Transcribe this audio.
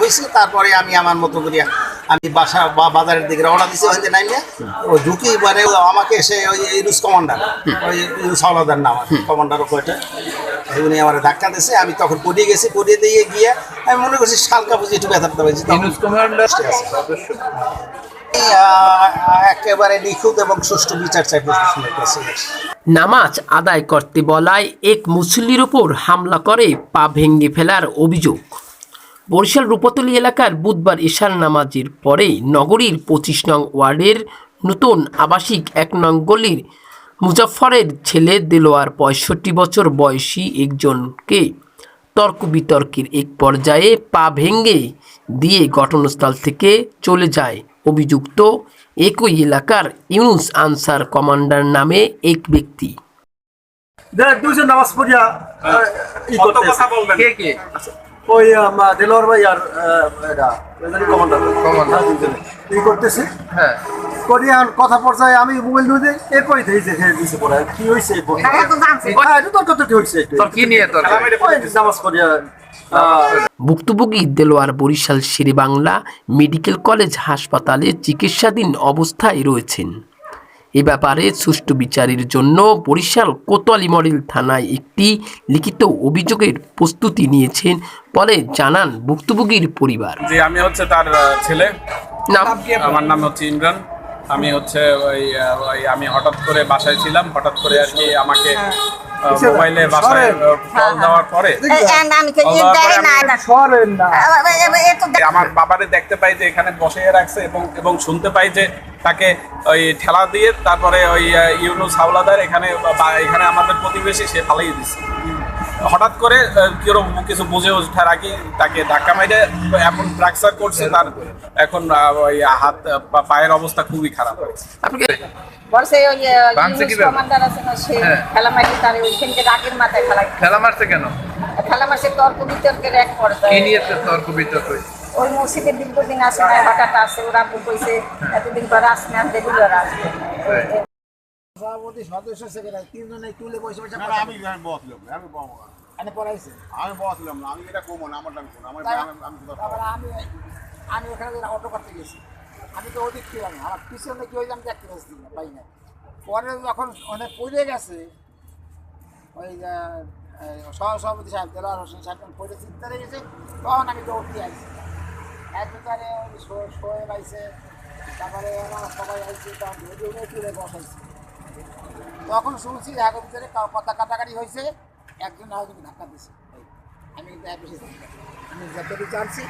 হয়েছে তারপরে আমি আমার মতো করিয়া আমি বাসা বা বাজারের দিকে রওনা দিছি ওখান থেকে নামিয়া ও ঢুকি মানে আমাকে এসে ওই ইউনুস কমান্ডার ওই ইউনুস হাওলাদার নাম কমান্ডার ওইটা উনি আমার ধাক্কা দিয়েছে আমি তখন পড়িয়ে গেছি পড়িয়ে দিয়ে গিয়ে আমি মনে করছি শালকা বুঝি একটু ব্যথাটা পেয়েছি একেবারে নিখুঁত এবং সুষ্ঠু বিচার চাই প্রশাসনের কাছে। নামাজ আদায় করতে বলায় এক মুসল্লির উপর হামলা করে পা ভেঙে ফেলার অভিযোগ। বরিশাল রূপতলী এলাকার বুধবার ঈশার নামাজের পরে নগরীর পঁচিশ নং ওয়ার্ডের নতুন আবাসিক এক নং গলির মুজাফরের ছেলে দেলোয়ার পঁয়ষট্টি বছর বয়সী একজনকে তর্ক বিতর্কের এক পর্যায়ে পা ভেঙে দিয়ে ঘটনাস্থল থেকে চলে যায় অভিযুক্ত একই এলাকার ইউনুস আনসার কমান্ডার নামে এক ব্যক্তি দে- দুইজন নামাজ পড়িয়া আহ, ই করতেছে। কে কে ওই দেলোয়ার ভাই আর এটা কমান্ডার। হ্যাঁ, করতেছে? হ্যাঁ। করিয়া কথা পর্যায়ে আমি মোবাইল নিয়ে দিই এরপরই দেখি যে পরে। কি হয়েছে হ্যাঁ ভুক্তভোগী দেলোয়ার বরিশাল শেরে বাংলা মেডিকেল কলেজ হাসপাতালে চিকিৎসাধীন অবস্থায় রয়েছেন। এ ব্যাপারে সুষ্ঠু বিচারের জন্য বরিশাল কোতোয়ালি মডেল থানায় একটি লিখিত অভিযোগের প্রস্তুতি নিয়েছেন বলে জানান ভুক্তভোগীর পরিবার যে আমি হচ্ছে তার ছেলে নাম আমার নাম হচ্ছে ইমরান আমি হচ্ছে ওই ওই আমি হঠাৎ করে বাসায় ছিলাম হঠাৎ করে আর কি আমাকে মোবাইলে বাসায় কল দেওয়ার পরে আমার বাবারে দেখতে পাই যে এখানে বসিয়ে রাখছে এবং এবং শুনতে পাই যে তাকে ওই ঠেলা দিয়ে তারপরে ওই ইউনুস হাওলাদার এখানে বা- এখানে আমাদের প্রতিবেশী সে ফালাই দিচ্ছে হঠাৎ করে কীরকম কিছু বুঝে ওঠার আগে তাকে ধাক্কা মাইরে এখন ফ্র্যাকচার করছে তার এখন ওই হাত পায়ের অবস্থা খুবই খারাপ হয়েছে। হ্যাঁ। খেলা মারি খেলা মারছে কেন? খেলা মারছে তর্ক বিতর্কের এক পর্যায়ে। তর্ক বিতর্ক হয়েছে? ওই মসজিদে দীর্ঘদিন আসে না হঠাৎ আসে ওরা কইছে এতদিন পরে আসে না রেগুলার আসবে। সভাপতি সদস্য সেক্রেটারি তিনজনে তুলে বসে বসে আমি আমি বসলাম আমি আমি পড়াইছি আমি বসলাম না আমি এটা কমন আমার কোন আমার আমি আমি আমি আমি ওখানে অটো করতে গেছি। আমি তো ওদিক ছিলাম না। আমার পিছনে কি হয়েছে আমি দেখতে পাচ্ছি না পাই না পরে যখন অনেক পড়ে গেছে ওই আহ, সহ সভাপতি সাহেব দেলার হোসেন সাহেব পড়ে চিন্তা গেছে তখন আমি তো উঠে আইছি। একবারে শোয়ে আইছে তারপরে আমার সবাই আইছে তখন ধরে তুলে বসাইছে। তখন শুনছি এখন ভিতরে কথা কাটাকাটি হয়েছে একজন আরেকজন ধাক্কা দিছে। আমি কিন্তু এক বেশি। আমি যতটুকু জানছি